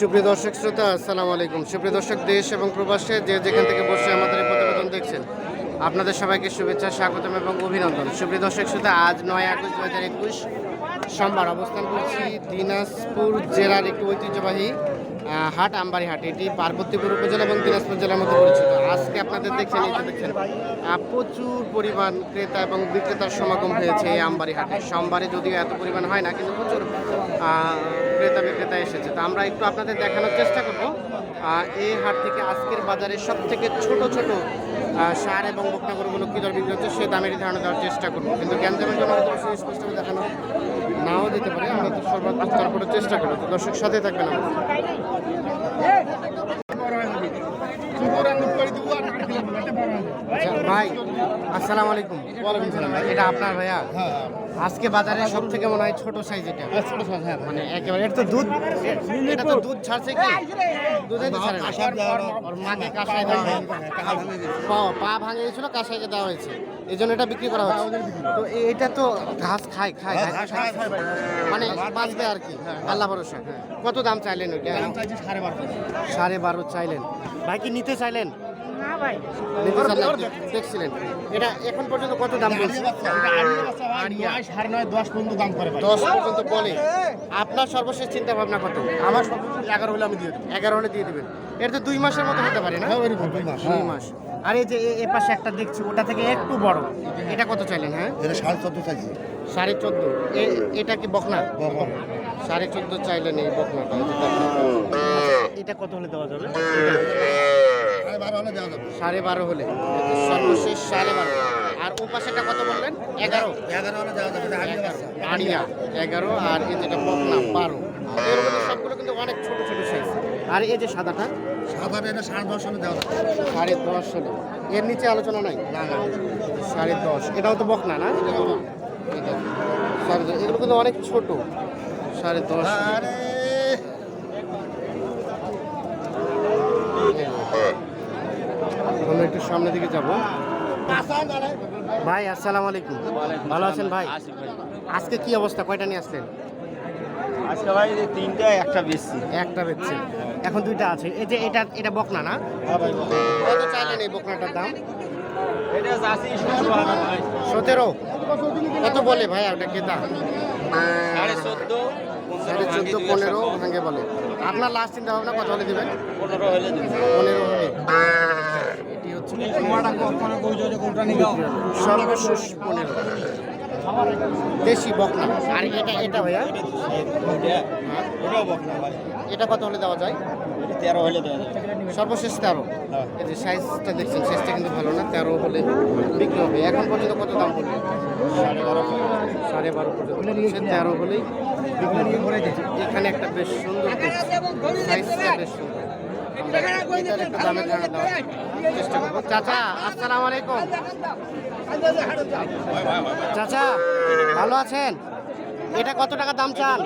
সুপ্রিয় দর্শক শ্রোতা, আসসালামু আলাইকুম। সুপ্রিয় দর্শক, দেশ এবং প্রবাসে যে যেখান থেকে বসে আমাদের এই প্রতিবেদন দেখছেন, আপনাদের সবাইকে শুভেচ্ছা, স্বাগতম এবং অভিনন্দন। সুপ্রিয় দর্শক শ্রোতা, আজ নয় আগস্ট দু হাজার একুশ, সোমবার অবস্থান করছি দিনাজপুর জেলার একটি ঐতিহ্যবাহী হাট আমবাড়ি হাট এটি পার্বতীপুর উপজেলা এবং দিনাজপুর জেলার মধ্যে পরিচিত। আজকে আপনাদের দেখছেন এটা দেখছেন প্রচুর পরিমাণ ক্রেতা এবং বিক্রেতার সমাগম হয়েছে এই আমবাড়ি হাটে সোমবারে যদিও এত পরিমাণ হয় না, কিন্তু প্রচুর ক্রেতা বিক্রেতা এসেছে। তো আমরা একটু আপনাদের দেখানোর চেষ্টা করব এই হাট থেকে আজকের বাজারে সব থেকে ছোট ছোট সার এবং বকনাগরগুলো কী দর বিক্রি হচ্ছে সে দামেরই ধারণা দেওয়ার চেষ্টা করব। কিন্তু জ্ঞানজামের জন্য হয়তো অবশ্যই স্পষ্টভাবে দেখানো নাও দিতে পারে আমরা তো সর্বাত্মক করার চেষ্টা করব। তো দর্শক সাথে থাকবেন আচ্ছা, ভাই। আসসালামু আলাইকুম। ওয়ালাইকুম সালাম এটা আপনার ভাইয়া? আজকে বাজারে সব থেকে মনে হয় ছোট সাইজ এটা। ছোট সাইজ হ্যাঁ মানে একেবারে এটা তো দুধ এটা তো দুধ ছাড়ছে কি? দুধই তো ছাড়ে না। মাকে কাঁসাই দেওয়া হয়েছে। পা- পা ভাঙে গেছিল কাঁসাইকে দেওয়া হয়েছে। এই জন্য এটা বিক্রি করা হচ্ছে। তো এটা তো ঘাস খায় খায় মানে বাঁচবে আর কি। আল্লাহ ভরসা। কত দাম চাইলেন ওইটা? সাড়ে বারো চাইলেন। ভাই কি নিতে চাইলেন? দেখছিলেন এটা এখন পর্যন্ত কত দাম বলছে? সাড়ে নয় দশ পর্যন্ত দাম করে দশ পর্যন্ত বলে। আপনার সর্বশেষ চিন্তা ভাবনা কত? আমার সর্বোচ্চ এগারো হলে আমি দিয়ে দেবো। এগারো হলে দিয়ে দিবেন। এটা তো দুই মাসের মতো হতে পারে না? হ্যাঁ দুই মাস। দুই মাস। আর এই যে এ- পাশে একটা দেখছি ওটা থেকে একটু বড়। এটা কত চাইলেন হ্যাঁ? এটা সাড়ে চোদ্দ চাইছি। সাড়ে চোদ্দ। এটা কি বকনা? বকন। সাড়ে চোদ্দ চাইলেন এই বকনাটা। এটা কত হলে দেওয়া যাবে? বারো হলে দেওয়া যাবে। সাড়ে বারো হলে। সর্বশেষ সাড়ে বারো। আর ও পাশেটা কত বললেন? এগারো। এগারো হলে দেওয়া যাবে আড়িয়া এগারো। আর এই যেটা বকনা বারো। এর মধ্যে সবগুলো কিন্তু অনেক ছোট ছোট সাইজ আর এই যে সাদাটা? সাধারণ এটা সাড়ে দশ হলে দেওয়া যাবে। সাড়ে দশ হলে। এর নিচে আলোচনা নাই? না না। সাড়ে দশ। এটাও তো বকনা না? এগুলো কিন্তু অনেক ছোট। সাড়ে দশ। সামনের দিকে যাব। ভাই আসসালামু আলাইকুম। ভালো আছেন ভাই? আজকে কি অবস্থা? কয়টা নিয়ে আসছেন আজকে ভাই তিনটা একটা বেশি একটা বেচছে এখন দুইটা আছে। এই যে এটা এটা বকনা না? কত চাইলেন এই বকনাটার দাম? এটা সতেরো কত বলে ভাই ওটা কেতা সাড়ে চোদ্দ সাড়ে চোদ্দ পনেরো ভাঙে বলে। আপনার লাস্ট চিন্তা ভাবনা কত হলে দেবেন? পনেরো হলে পনেরো হলে। সর্বশেষ পনেরো। দেশি বকনা। আর এটা এটা ভাইয়া? ওটাও বকনা ভাই এটা কত হলে দেওয়া যায়? তেরো হলে দেওয়া সর্বশেষ তেরো। এই যে সাইজটা দেখছেন সাইজটা কিন্তু ভালো না তেরো হলে বিক্রি হবে। এখন পর্যন্ত কত দাম পড়বে সাড়ে বারো সাড়ে বারো পর্যন্ত। তেরো হলেই এখানে একটা বেশ সুন্দর সাইজটা বেশ সুন্দর। দামের চেষ্টা করব চাচা আসসালামু আলাইকুম। চাচা ভালো আছেন? এটা কত টাকা দাম চান?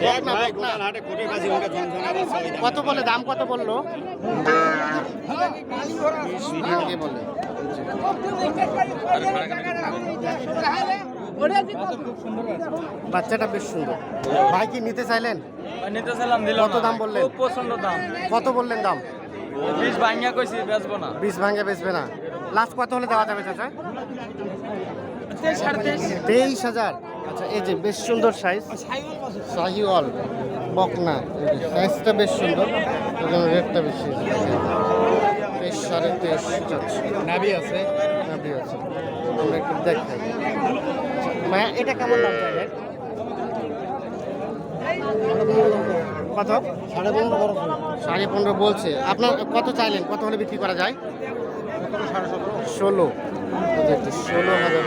দাম। কত বলে দাম কত বলল? বলে। বাচ্চাটা বেশ সুন্দর। ভাই কি নিতে চাইলেন? নিতে চাইলাম দিল কত দাম বললেন? খুব পছন্দ দাম। কত বললেন দাম? বিশ ভাঙিয়া কইছি বেচবো না। বিশ ভাঙে বেচবে না। লাস্ট কত হলে দেওয়া যাবে চাচা? তেইশ হাজার। আচ্ছা এই যে বেশ সুন্দর সাইজ শাহিওয়াল। বকনা। সাইজটা বেশ সুন্দর। জন্য রেটটা বেশি। তেইশ সাড়ে তেইশ। নাবি আছে। নাভি আছে। আমরা একটু দেখাই। ভাইয়া এটা কেমন দাম চাইলেন? কত? সাড়ে পনেরো সাড়ে পনেরো বলছে। আপনার কত চাইলেন? কত হলে বিক্রি করা যায়? ষোলো। ষোলো হাজার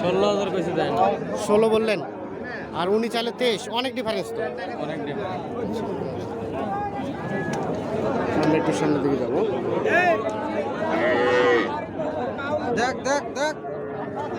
ষোলো হাজার কইছি দেয় ষোলো বললেন? আর উনি চাইলে তেইশ। অনেক ডিফারেন্স তো। অনেক আমরা একটু সামনের দিকে যাব। দেখ দেখ দেখ।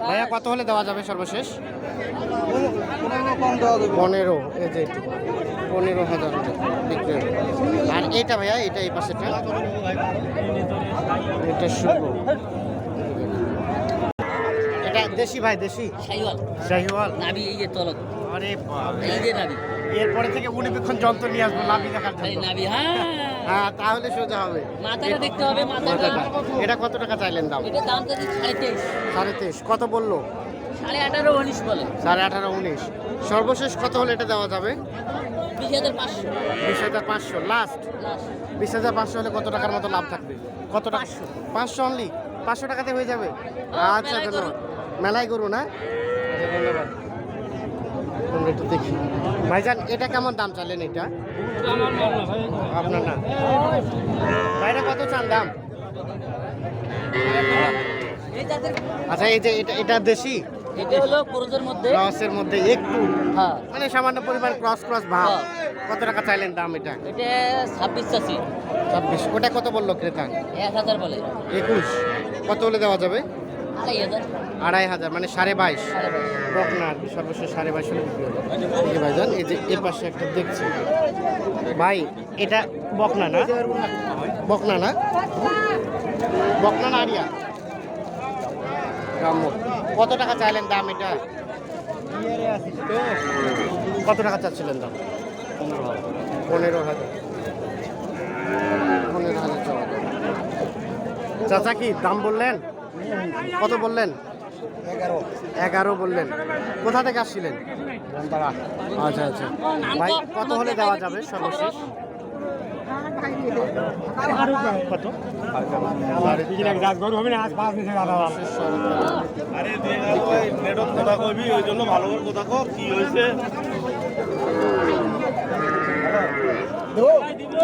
ভাইয়া কত হলে দেওয়া যাবে সর্বশেষ? পনেরো এই যে এটি। পনেরো হাজার বিক্রি আর এটা ভাইয়া এটা এই পাশেটা এটা শুভ। এটা দেশি ভাই দেশি? শাহিওয়াল। শাহিওয়াল? নাবি এই যে তলক আরে বাবা। এই যে নাবি এরপরে থেকে উনিবিক্ষণ যন্ত্র নিয়ে আসব লাভি দেখার জন্য। নাবি হ্যাঁ। হ্যাঁ তাহলে সোজা হবে। মাথাটা দেখতে হবে মাথাটা। এটা কত টাকা চাইলেন দাম? এটা দাম যদি সাড়ে তেইশ। সাড়ে তেইশ। কত বলল? সাড়ে আঠারো উনিশ বলে। সাড়ে আঠারো উনিশ। সর্বশেষ কত হলে এটা দেওয়া যাবে? বিশ হাজার পাঁচশো। বিশ হাজার পাঁচশো। লাস্ট লাস্ট বিশ হাজার পাঁচশো হলে কত টাকার মতো লাভ থাকবে? কত টাকা? পাঁচশো। অনলি পাঁচশো টাকাতে হয়ে যাবে? আচ্ছা মেলায় ধন্যবাদ। মেলাই গরু না? আচ্ছা, ধন্যবাদ। আমরা একটু দেখি। ভাইজান এটা কেমন দাম চাইলেন এটা? আপনার না। বাইরে কত চান দাম? আচ্ছা এই যে এটা এটা দেশি? এটা হলো ক্রোজের মধ্যে। ক্রসের মধ্যে একটু? হ্যাঁ। মানে সামান্য পরিমাণ ক্রস ক্রস ভাব। হ্যাঁ। কত টাকা চাইলেন দাম এটা? এটা ছাব্বিশ চাষি ছাব্বিশ। ওটা কত বলল ক্রেতা? এক হাজার বলে। একুশ। কত হলে দেওয়া যাবে? আড়াই হাজার। আড়াই হাজার মানে সাড়ে বাইশ। বকনা আর কি, সর্বশেষ সাড়ে বাইশ হলে বিক্রি হবে। এই যে এর পাশে একটা দেখছি। ভাই, এটা বকনা না? বকনা না? বকনা না গ্রাম্য কত টাকা চাইলেন দাম এটা? কত টাকা চাচ্ছিলেন দাম? পনেরো হাজার। পনেরো হাজার চাচা কি, দাম বললেন? কত বললেন? এগারো। বললেন। কোথা থেকে আসছিলেন? আচ্ছা আচ্ছা। ভাই কত হলে দেওয়া যাবে সর্বশেষ? কত সর্বশেষ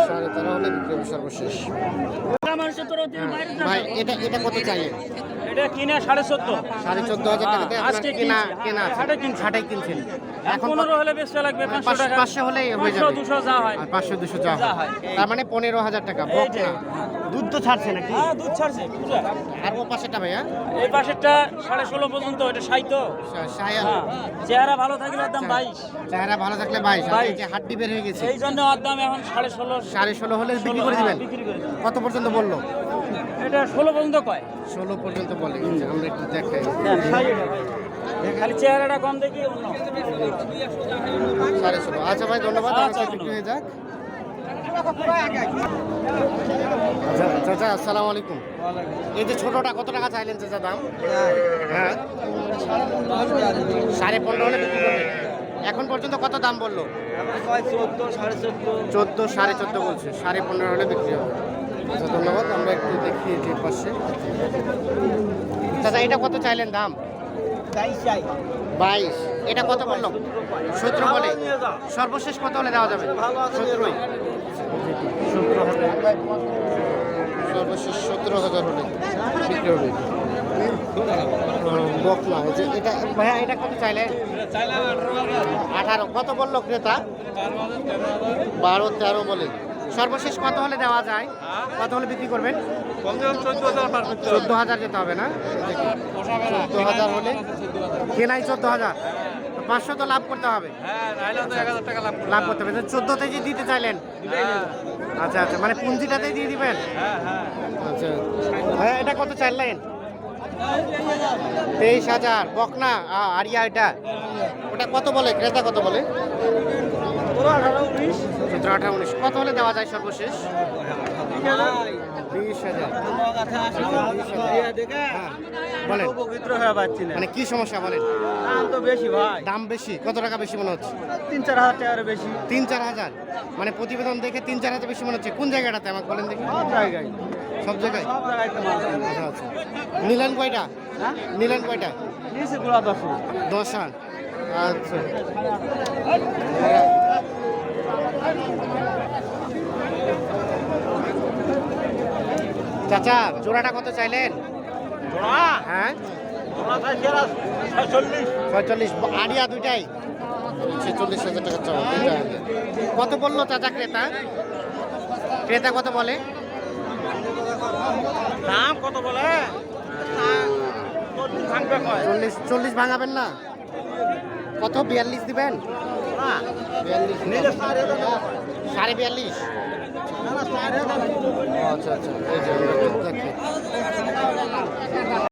সাড়ে তেরো হলে ভাই এটা এটা কত চাইলেন? এটা কিনা সাড়ে চোদ্দ। সাড়ে চোদ্দ হাজার টাকা আজকে কিনা কেনা সাড়ে হাটে কিনছি। হাটে কিনছেন। এখন পনেরো হলে লাগবে পাঁচশো পাঁচশো টাকা। পাঁচশো হলেই হয়ে যাবে। দুশো যা হয়। পাঁচশো দুশো যা হয়। হয়, তার মানে পনেরো হাজার টাকা বকনা দুধ তো ছাড়ছে নাকি? হ্যাঁ দুধ ছাড়ছে আর ও পাশেটা ভাইয়া? এই পাশেরটা সাড়ে ষোলো পর্যন্ত এটা সাইতো সা- সায়া। হ্যাঁ চেহারা ভালো থাকলে বাইশ। চেহারা ভালো থাকলে বাইশ। যে হাড্ডি বের হয়ে গেছে। এই জন্য ওর দাম এখন সাড়ে ষোলো। সাড়ে ষোলো হলে বিক্রি করে দিবেন? হ্যাঁ। কত পর্যন্ত বলল? এটা ষোলো পর্যন্ত কয়? ষোলো পর্যন্ত বলে। আমরা একটু দেখাই। খালি চেহারাটা কম দেখি সাড়ে ষোলো। আচ্ছা ভাই ধন্যবাদ। আচ্ছা, বিক্রি হয়ে যাক। আচ্ছা চাচা আসসালামু আলাইকুম। এই যে ছোটটা কত টাকা চাইলেন চাচা দাম? হ্যাঁ। সাড়ে পনেরো হলে বিক্রি করবে এখন পর্যন্ত কত দাম বলল? চোদ্দ সাড়ে চোদ্দ বলছে। সাড়ে পনেরো হলে বিক্রি হবে। আচ্ছা ধন্যবাদ। আমরা একটু দেখি যে পাশে। চাচা এটা কত চাইলেন দাম? বাইশ এটা কত বলল? সতেরো বলে? সর্বশেষ কত হলে দেওয়া যাবে? সতেরোই। সর্বশেষ সতেরো হাজার হলে বিক্রি হবে। যে এটা ভাইয়া এটা কত চাইলেন আঠারো। কত বলল ক্রেতা? বারো তেরো বলে। সর্বশেষ কত হলে দেওয়া যায়? কত হলে বিক্রি করবেন? চোদ্দ হাজার যেতে হবে না? চোদ্দ হাজার হলে? কেনাই চোদ্দ হাজার। পাঁচশো তো লাভ করতে হবে। লাভ করতে হবে। চোদ্দোতে যে দিতে চাইলেন? আচ্ছা আচ্ছা। মানে পুঞ্জিটাতেই দিয়ে দিবেন? আচ্ছা। ভাইয়া এটা কত চাইলেন? তেইশ হাজার। বকনা? আরিয়া এটা? ওটা কত বলে? ক্রেতা কত বলে? সতেরো আঠারো উনিশ। কত হলে দেওয়া যায় সর্বশেষ? বিশ হাজার। হ্যাঁ, বলেন। উপকৃত হয়ে পাচ্ছি না। মানে কি সমস্যা বলেন? দাম তো বেশি ভাই। দাম বেশি? কত টাকা বেশি মনে হচ্ছে? তিন চার হাজার টাকার বেশি। তিন চার হাজার? মানে প্রতিবেদন দেখে তিন চার হাজার বেশি মনে হচ্ছে। কোন জায়গাটাতে? আমাকে বলেন দেখি। সব জায়গায়। সব জায়গায়? সব পাবে। আচ্ছা আচ্ছা। নিলেন কয়টা? হ্যাঁ? নিলেন কয়টা? নিচে গুলা দশ। দশ হান আচ্ছা জোড়াটা কত চাইলেন? হ্যাঁ? ছয়চল্লিশ। আড়িয়া দুইটাই। ছেচল্লিশ হাজার টাকা চাওয়া কত বলল চাচা ক্রেতা? ক্রেতা কত বলে? দাম কত বলে? চল্লিশ চল্লিশ ভাঙাবেন না। কত? বিয়াল্লিশ দিবেন? বিয়াল্লিশ। সাড়ে বিয়াল্লিশ। আচ্ছা আচ্ছা